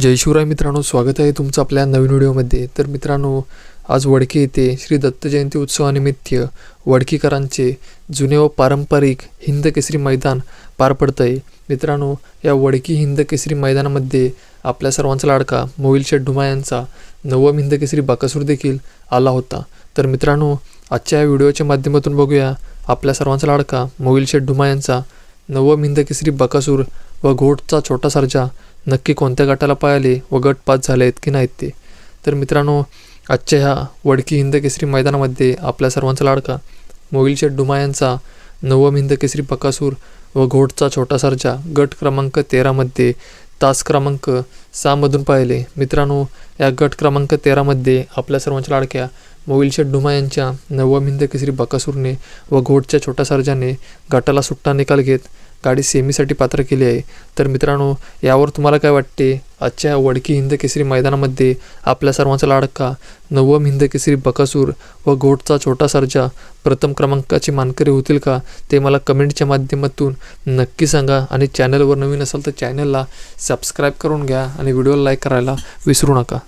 जय शिवराय मित्रांनो स्वागत आहे तुमचं आपल्या नवीन व्हिडिओमध्ये. तर मित्रांनो आज वडकी येथे श्री दत्त जयंती उत्सवानिमित्त वडकीकरांचे जुने व पारंपरिक हिंद केसरी मैदान पार पडतं आहे मित्रांनो या वडकी हिंद केसरी मैदानामध्ये आपल्या सर्वांचा लाडका मोहिल शेठ डुमा यांचा नवम हिंद केसरी बाकासूर देखील आला होता. तर मित्रांनो आजच्या या व्हिडिओच्या माध्यमातून बघूया आपल्या सर्वांचा लाडका मोहिल शेठ डुमा यांचा नवम हिंद केसरी बकासूर व घोटचा छोटा सर्जा नक्की कोणत्या गटाला पळाले व गट पास झाले आहेत की नाहीत ते? तर मित्रांनो आजच्या ह्या वडकी हिंद केसरी मैदानामध्ये आपल्या सर्वांचा लाडका मोहिल डुमायांचा डुमा यांचा नवम हिंद केसरी बकासूर व घोटचा छोटा सरजा गट क्रमांक तेरामध्ये तास क्रमांक सहामधून पाहिले. मित्रांनो या गट क्रमांक तेरामध्ये आपल्या सर्वांच्या लाडक्या मोहिल डुमा यांच्या नवम हिंद केसरी बकासूरने व घोटच्या छोट्या सरजाने गटाला सुट्टा निकाल घेत गाडी सेमीसाठी पात्र केली आहे. तर मित्रांनो यावर तुम्हाला काय वाटते? आजच्या वडकी हिंद केसरी मैदानामध्ये आपल्या सर्वांचा लाडका नवम हिंद केसरी बकासूर व घोटचा छोटा सर्जा प्रथम क्रमांकाची मानकरी होतील का? ते मला कमेंटच्या माध्यमातून नक्की सांगा आणि चॅनलवर नवीन असाल तर चॅनलला सबस्क्राईब करून घ्या आणि व्हिडिओला लाईक करायला विसरू नका.